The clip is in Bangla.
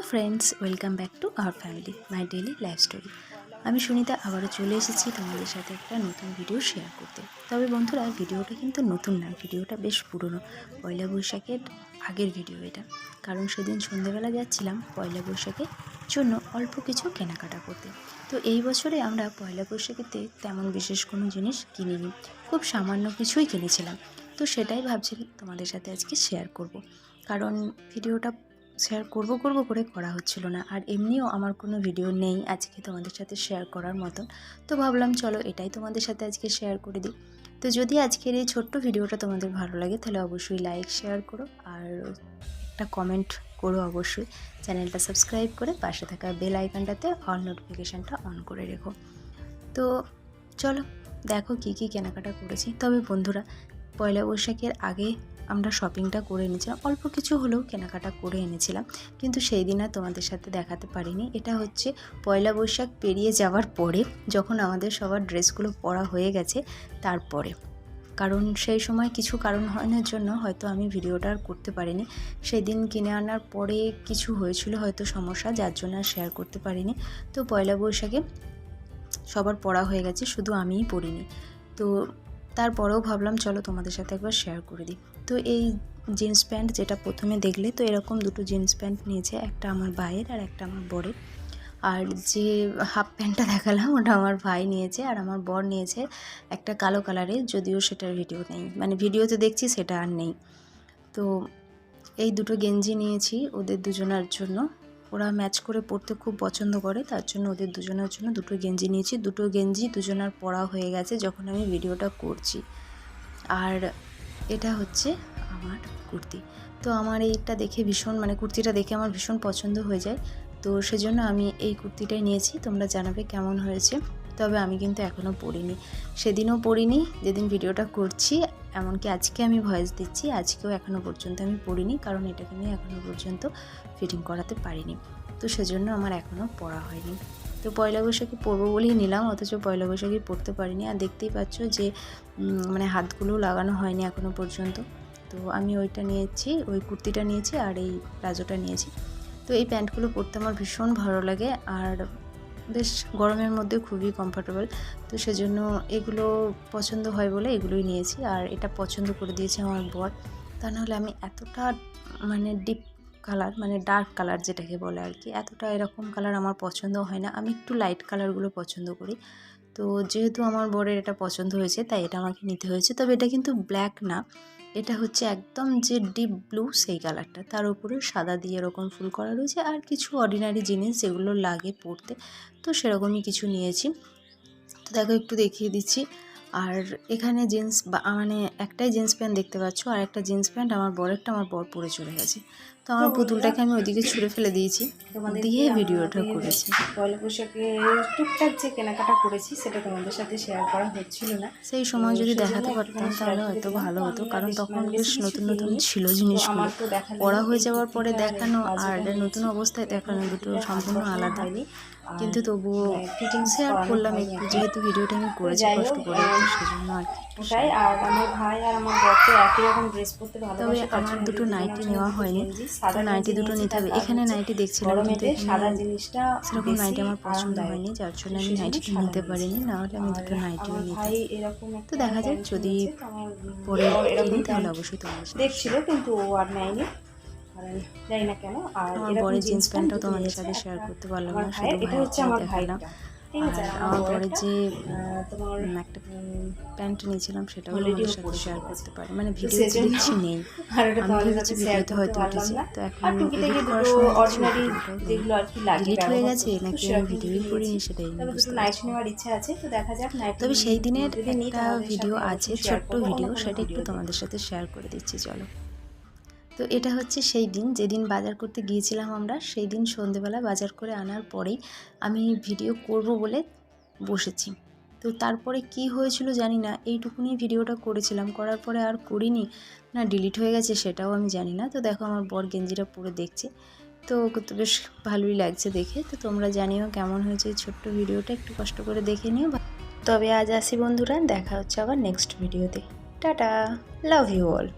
Hello friends, welcome back to our family, my daily life story. আমি সুনিতা, আবারও চলে এসেছি তোমাদের সাথে একটা নতুন ভিডিও শেয়ার করতে। তবে বন্ধুরা, ভিডিওটা কিন্তু নতুন না, ভিডিওটা বেশ পুরনো, পয়লা বৈশাখের আগের ভিডিও এটা। কারণ সেদিন সন্ধেবেলা যাচ্ছিলাম পয়লা বৈশাখের জন্য অল্প কিছু কেনাকাটা করতে। তো এই বছরে আমরা পয়লা বৈশাখীতে তেমন বিশেষ কোনো জিনিস কিনিনি, খুব সামান্য কিছুই কিনেছিলাম। তো সেটাই ভাবছি তোমাদের সাথে আজকে শেয়ার করব। কারণ ভিডিওটা শেয়ার করব করব করে করা হচ্ছিল না। আর এমনিও আমার কোনো ভিডিও নেই আজকে তোমাদের সাথে শেয়ার করার মতন তো ভাবলাম চলো এটাই তোমাদের সাথে আজকে শেয়ার করে দিই। তো যদি আজকের এই ছোট্ট ভিডিওটা তোমাদের ভালো লাগে তাহলে অবশ্যই লাইক শেয়ার করো। আর একটা কমেন্ট করো অবশ্যই। চ্যানেলটা সাবস্ক্রাইব করে পাশে থাকা বেল আইকনটাতে অল নোটিফিকেশানটা অন করে রেখো। তো চলো দেখো কি কি কেনাকাটা করেছি। তবে বন্ধুরা, পয়লা বৈশাখের আগে আমরা শপিংটা করে এনেছিলাম। অল্প কিছু হলেও কেনাকাটা করে এনেছিলাম। কিন্তু সেই দিন আর তোমাদের সাথে দেখাতে পারিনি। এটা হচ্ছে পয়লা বৈশাখ পেরিয়ে যাওয়ার পরে যখন আমাদের সবার ড্রেসগুলো পরা হয়ে গেছে তারপরে। কারণ সেই সময় কিছু কারণ হওয়ার জন্য হয়তো আমি ভিডিওটা আর করতে পারিনি। সেই দিন কিনে আনার পরে কিছু হয়েছিল হয়তো সমস্যা, যার জন্য আর শেয়ার করতে পারিনি। তো পয়লা বৈশাখে সবার পড়া হয়ে গেছে, শুধু আমিই পড়িনি তো তারপরেও ভাবলাম, চলো তোমাদের সাথে একবার শেয়ার করে দিই। তো এই জিন্স প্যান্ট যেটা প্রথমে দেখলে, তো এরকম দুটো জিন্স প্যান্ট নিয়েছে, একটা আমার ভাইয়ের আর একটা আমার বরের। আর যে হাফ প্যান্টটা দেখালাম, ওটা আমার ভাই নিয়েছে আর আমার বর নিয়েছে একটা কালো কালারের যদিও সেটার ভিডিও নেই। মানে ভিডিওতে দেখছি, সেটা আর নেই। তো এই দুটো গেঞ্জি নিয়েছি ওদের দুজনার জন্য। ওরা ম্যাচ করে পরতে খুব পছন্দ করে, তার জন্য ওদের দুজনের জন্য দুটো গেঞ্জি নিয়েছি। দুটো গেঞ্জি দুজনার পরা হয়ে গেছে যখন আমি ভিডিওটা করছি। আর এটা হচ্ছে আমার কুর্তি। তো আমার এইটা দেখে ভীষণ মানে কুর্তিটা দেখে আমার ভীষণ পছন্দ হয়ে যায়। তো সেজন্য আমি এই কুর্তিটাই নিয়েছি। তোমরা জানাবে কেমন হয়েছে। তবে আমি কিন্তু এখনও পরিনি। সেদিনও পরিনি, যেদিন ভিডিওটা করছি। এমনকি আজকে আমি ভয়েস দিচ্ছি, আজকেও এখনও পর্যন্ত আমি পরিনি। কারণ এটাকে আমি এখনও পর্যন্ত ফিটিং করাতে পারিনি। তো সেজন্য আমার এখনও পড়া হয়নি। তো পয়লা বৈশাখী পরবো বলেই নিলাম, অথচ পয়লা বৈশাখী পড়তে পারিনি। আর দেখতেই পাচ্ছ যে মানে হাতগুলো লাগানো হয়নি এখনও পর্যন্ত। তো আমি ওইটা নিয়েছি, ওই কুর্তিটা নিয়েছি আর এই প্লাজোটা নিয়েছি। তো এই প্যান্টগুলো পরতে আমার ভীষণ ভালো লাগে আর বেশ গরমের মধ্যে খুবই কমফোর্টেবল তো সেজন্য এগুলো পছন্দ হয় বলে এগুলোই নিয়েছি। আর এটা পছন্দ করে দিয়েছে আমার বর। তা নাহলে আমি এতটা মানে ডিপ কালার মানে ডার্ক কালার যেটাকে বলে আর কি, এতটা এরকম কালার আমার পছন্দ হয় না। আমি একটু লাইট কালারগুলো পছন্দ করি। তো যেহেতু আমার বরের এটা পছন্দ হয়েছে, তাই এটা আমাকে নিতে হয়েছে। তবে এটা কিন্তু ব্ল্যাক না। এটা হচ্ছে একদম যে ডিপ ব্লু সেই কালারটা তার উপরে সাদা দিয়ে এরকম ফুল করা রয়েছে আর কিছু অর্ডিনারি জিনিস যেগুলো লাগে পরতে তো সেরকমই কিছু নিয়েছি। তো দেখো একটু দেখিয়ে দিচ্ছি। আর এখানে জিন্স মানে একটাই জিন্স প্যান্ট দেখতে পাচ্ছ আর একটা জিন্স প্যান্ট আমার বরেরটা আমার বর পরে চলে গেছে। তো আমার পুতুলটাকে আমি ওইদিকে ছুঁড়ে ফেলে দিয়েছি দিয়ে ভিডিওটা করেছি। পয়লা বৈশাখে টুকটাক যে কেনাকাটা করেছি সেটা তোমাদের সাথে শেয়ার করা হচ্ছিল না। সেই সময় যদি দেখাতে পারতাম তাহলে হয়তো ভালো হতো কারণ তখন বেশ নতুন নতুন ছিল জিনিসগুলো। পড়া হয়ে যাওয়ার পরে দেখানো আর নতুন অবস্থায় দেখানো দুটো সম্পূর্ণ আলাদা। কিন্তু তবুও শেয়ার করলাম একটু যেহেতু ভিডিওটা আমি করেছি কষ্ট করে। সেজন্য আর কি। ওটাই আর আমার ভাই আর আমার বর একই রকম ড্রেস পরতে ভালোবাসে আমার দুটো নাইটি নেওয়া হয়নি। তো নাইটি দুটো নিতে হবে। এখানে নাইটি দেখছিলাম কিন্তু সাদা জিনিসটা সেরকম নাইটি আমার পছন্দ হয়নি যার জন্য আমি নাইটিটা নিতে পারিনি না হলে আমি দুটো নাইটিও নিতাম। তো দেখা যাক যদি পরে কিনি তাহলে অবশ্যই তোমার দেখছিল কিন্তু ও আর নেয়নি। জানি না কেন। আর আমার এরকম জিন্স প্যান্টটাও প্যান্ট তোমাদের সাথে শেয়ার করতে পারলাম না শুধু এটা হচ্ছে আমার যে তোমার একটা প্যান্ট নিয়েছিলাম সেটাও ও সাথে শেয়ার করতে পারি। মানে ভিডিও দেখছি নেই। আমি ভেবেছি ভিডিওতে হয়তো উঠেছে তো এখন এডিট করার সময় অর্ডিনারি যেগুলো আর কি লাগে ডিলিট হয়ে গেছে নাকি সেরকম আমি ভিডিওই করিনি সেটাই তবে বুঝতে দুটো পারছি। নাইটি নেওয়ার ইচ্ছা আছে তো দেখা যাক নাইটি তবে সেই দিনের একটা ভিডিও আছে ছোট্ট ভিডিও সেটা একটু তোমাদের সাথে শেয়ার করে দিচ্ছি চলো। তো এটা হচ্ছে সেই দিন, যেদিন বাজার করতে গিয়েছিলাম আমরা, সেই দিন সন্ধেবেলা বাজার করে আনার পরেই আমি ভিডিও করব বলে বসেছি। তো তারপরে কি হয়েছিল জানি না, এইটুকুনি ভিডিওটা করেছিলাম, করার পরে আর করিনি। না ডিলিট হয়ে গেছে সেটাও আমি জানি না। তো দেখো আমার বর গেঞ্জিটা পরে দেখছে। তো তো বেশ ভালোই লাগছে দেখে। তো তোমরা জানিও কেমন হয়েছে ছোট্ট ভিডিওটা, একটু কষ্ট করে দেখে নিও। তবে আজ আসি বন্ধুরা, দেখা হচ্ছে আবার নেক্সট ভিডিওতে টাটা লাভ ইউ অল